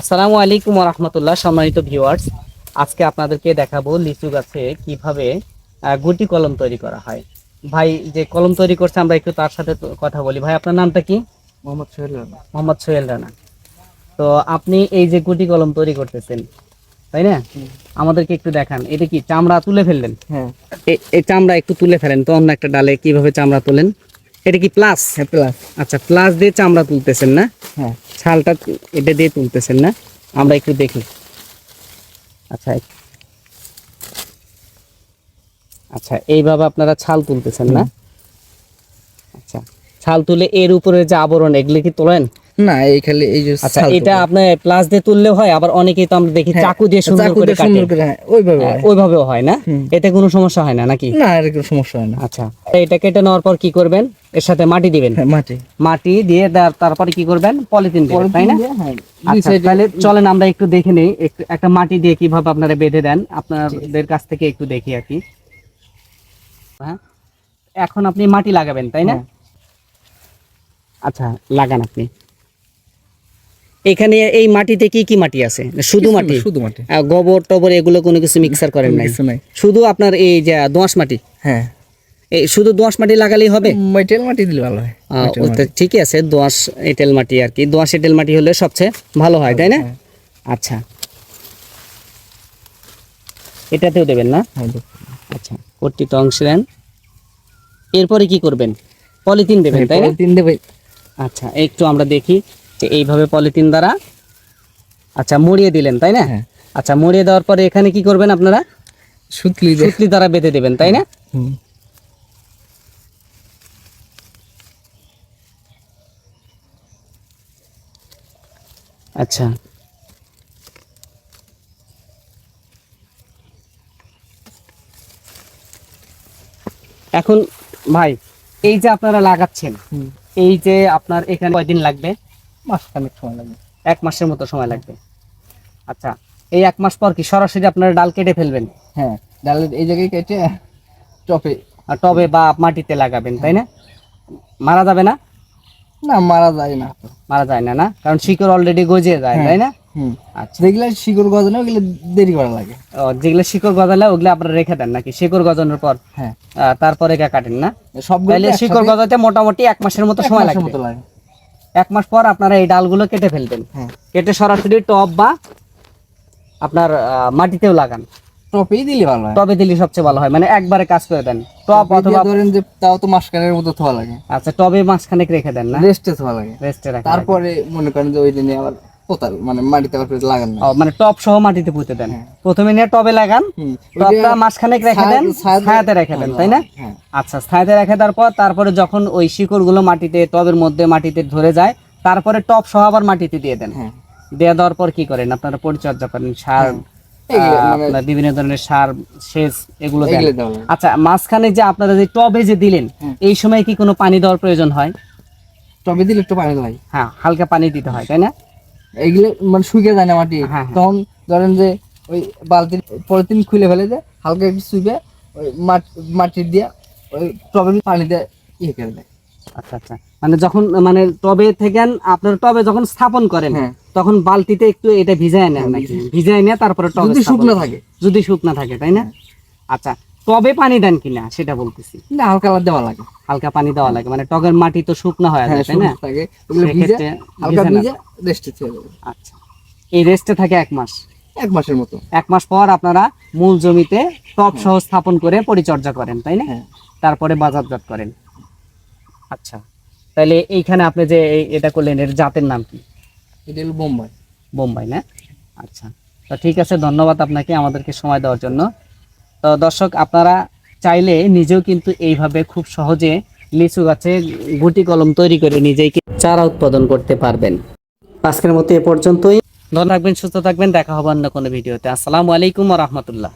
আসসালামু আলাইকুম রহমতুল্লাহ সম্মানিত ভিউয়ার্স আজকে আপনাদেরকে দেখাবো লিচু গাছে কীভাবে গুটি কলম তৈরি করা হয়। ভাই যে কলম তৈরি করছে আমরা একটু তার সাথে কথা বলি। ভাই আপনার নামটা কি? মোহাম্মদ সোহেল রানা। মোহাম্মদ সোহেল রানা। তো আপনি এই যে গুটি কলম তৈরি করতেছেন তাই না? আমাদেরকে একটু দেখান। এটা কি চামড়া তুলে ফেললেন? হ্যাঁ। এই চামড়া একটু তুলে ফেলেন তো অন্য একটা ডালে কীভাবে চামড়া তোলেন? এটা কি প্লাস হ্যাঁ প্লাস আচ্ছা প্লাস দিয়ে চামড়া তুলতেছেন না? হ্যাঁ। ছালটা এটা দিয়ে তুলতেছেন না? আমরা একটু দেখি। আচ্ছা আচ্ছা এইভাবে আপনারা ছাল তুলতেছেন না? আচ্ছা ছাল তুলে এর উপরে যে আবরণ এগুলো কি তোলেন? না এই খালি এই যে আচ্ছা এটা। আপনার প্লাস দিয়ে তুললে হয় আবার অনেকেই তো আমরা দেখি হ্যাঁ, চাকু দিয়ে সুন্দর করে কাটে সুন্দর করে হ্যাঁ ওইভাবে হ্যাঁ। ওইভাবেও হয় না। এতে কোনো সমস্যা হয় না নাকি? না এর কোনো সমস্যা হয় না। আচ্ছা এটা কেটে নেওয়ার পর কি করবেন? এর সাথে মাটি দিবেন? মাটি। মাটি দিয়ে তারপরে কি করবেন? পলিথিন দিবেন তাই না? আচ্ছা, তাহলে চলেন আমরা একটু দেখে নেই। একটু- মাটি দিয়ে কীভাবে আপনারা বেঁধে দেন? আপনাদের কাছ থেকে একটু দেখি আর কি। হ্যাঁ এখন আপনি মাটি লাগাবেন তাই না। আচ্ছা লাগান আপনি। এখানে এই মাটিতে কি কি মাটি আছে? শুধু মাটি? শুধু মাটি। গোবর টবর এগুলো কোনো কিছু মিক্সার করেন নাই? শুধু আপনার এই যে দোঁয়াশ মাটি? হ্যাঁ। এই শুধু দোঁয়াশ মাটি লাগালেই হবে? মেটেল মাটি দিলে ভালো হয় ঠিকই আছে দোঁয়াশ এঁটেল মাটি আর কি। দোঁয়াশ এঁটেল মাটি হলে সবচেয়ে ভালো হয় তাই না? হ্যাঁ, আচ্ছা। এটাতেও দেবেন না? হ্যাঁ, আচ্ছা কর্তৃত অংশ দেন। এরপরে কি করবেন? পলিথিন দেবেন তাই না? পলিথিন দেবে। আচ্ছা একটু আমরা দেখি। যে এইভাবে পলিথিন দ্বারা আচ্ছা মুড়িয়ে দিলেন তাই না? হ্যাঁ। আচ্ছা মুড়িয়ে দেওয়ার পরে এখানে কি করবেন আপনারা? সুতলি সুতলি দ্বারা বেঁধে দেবেন তাই না? আচ্ছা। এখন ভাই এই যে আপনারা লাগাচ্ছেন এই যে আপনার এখানে কয়দিন লাগবে? মাসখানেক সময় লাগবে। এক মাসের মতো সময় লাগবে। আচ্ছা এই এক মাস পর কি সরাসরি আপনারা ডাল কেটে ফেলবেন? হ্যাঁ এই জায়গায় কেটে আর টবে বা মাটিতে লাগাবেন তাই না? মারা যাবে না? না মারা যায় না। মারা যায় না না? কারণ শিকড় অলরেডি গজিয়ে যায় হ্যাঁ। তাই না? আচ্ছা। যেগুলো শিকড় গজানো ওগুলো দেরি করা লাগে। ও, যেগুলো শিকড় গজালে ওগুলো আপনারা রেখে দেন নাকি? শিকড় গজানোর পর? হ্যাঁ। তারপরে কাটেন না? তাহলে শিকড় গজাতে মোটামুটি এক মাসের মতো সময় লাগে। এক মাস পর আপনারা এই ডালগুলো কেটে ফেলবেন। হ্যাঁ। কেটে সরাসরি টপ বা আপনার মাটিতেও লাগান। টপেই দিলে ভালো হয়। দিলে সবচেয়ে ভালো হয়। মানে একবারে কাজ করে দেন। টব অথবা ধরেন যে তাও তো মতো থোয়া লাগে। আচ্ছা টবে রেখে দেন না? রেস্টে থোয়া লাগে। রেস্টে তারপরে মনে করেন যে ওই দিনে আবার পোতাল মানে মাটিতে লাগান না। মানে টব সহ মাটিতে পুঁতে দেন। হ্যাঁ। প্রথমে নিয়ে টবে লাগান টবটা মাঝখানে রেখে দেন ছায়াতে- ছায়াতে রেখে দেন তাই না? হ্যাঁ। আচ্ছা ছায়াতে রেখে দেওয়ার পর তারপরে যখন ওই শিকড়গুলো মাটিতে টবের মধ্যে মাটিতে ধরে যায় তারপরে টব সহ আবার মাটিতে দিয়ে দেন। হ্যাঁ। দিয়ে দেওয়ার পর কি করেন? আপনারা পরিচর্যা করেন সার আহ, মানে- আপনার বিভিন্ন ধরনের সার সেচ এগুলো দেওয়া আচ্ছা মাঝখানে যে আপনারা যে টবে যে দিলেন এই সময় কি কোনো পানি দেওয়ার প্রয়োজন হয়? টবে দিলে একটু পানি লাগে হ্যাঁ হালকা পানি দিতে হয় তাই না? এগুলো মানে শুকিয়ে যায় না মাটি। হ্যাঁ, হ্যাঁ। তখন ধরেন যে ওই বালতির পলিথিন খুলে ফেলে দেয় হালকা একটু শুইবে ওই মাটি মাটি দিয়ে ওই টবে পানি দিয়ে ইয়ে করে দেয় আচ্ছা আচ্ছা। মানে যখন মানে টবে থেকে আপনার টবে যখন স্থাপন করেন হ্যাঁ। তখন বালতিতে একটু এটা ভিজায় নেন নাকি? ভিজায়। নিয়ে তারপরে টবে যদি শুকনো থাকে। যদি শুকনো থাকে তাই না? আচ্ছা। টবে পানি দেন কিনা সেটা বলতেছি। না হালকা হালকা দেওয়া লাগে। হালকা পানি দেওয়া লাগে মানে টগের মাটি তো শুকনা হয়ে হ্যাঁ যায় তাই না? হালকা ভিজে রেস্টে আচ্ছা। এই রেস্টে থাকে এক মাস? এক মাসের মতো। এক মাস পর আপনারা মূল জমিতে টব সহ স্থাপন করে পরিচর্যা করেন তাই না? হ্যাঁ। তারপরে বাজারজাত করেন। আচ্ছা। তাহলে এইখানে আপনি যে এই- এটা করলেন এর জাতের নাম কি? এটা হলো বোম্বাই। বোম্বাই না? আচ্ছা। তো ঠিক আছে ধন্যবাদ আপনাকে আমাদেরকে সময় দেওয়ার জন্য। তো দর্শক, আপনারা চাইলে নিজেও কিন্তু এইভাবে খুব সহজে লিচু গাছে গুটি কলম তৈরি করে নিজেই চারা উৎপাদন করতে পারবেন। আজকের মতো এ পর্যন্তই। ধরে রাখবেন, সুস্থ থাকবেন, দেখা হবে অন্য কোনো ভিডিওতে। আসসালামু আলাইকুম রহমতুল্লাহ।